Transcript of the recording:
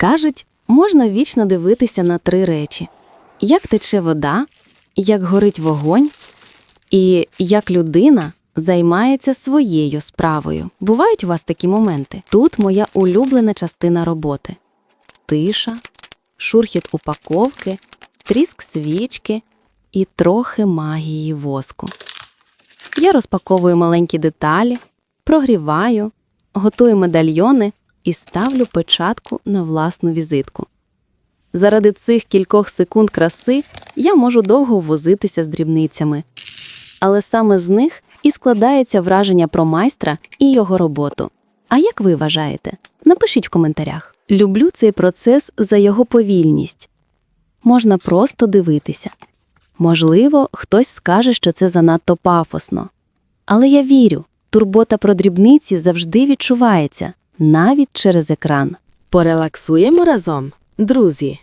Кажуть, можна вічно дивитися на три речі: як тече вода, як горить вогонь, і як людина займається своєю справою. Бувають у вас такі моменти. Тут моя улюблена частина роботи: тиша, шурхіт упаковки, тріск свічки і трохи магії воску. Я розпаковую маленькі деталі, прогріваю, готую медальйони і ставлю печатку на власну візитку. Заради цих кількох секунд краси я можу довго возитися з дрібницями. Але саме з них і складається враження про майстра і його роботу. А як ви вважаєте? Напишіть в коментарях. Люблю цей процес за його повільність. Можна просто дивитися. Можливо, хтось скаже, що це занадто пафосно. Але я вірю, турбота про дрібниці завжди відчувається, навіть через екран. Порелаксуємо разом, друзі.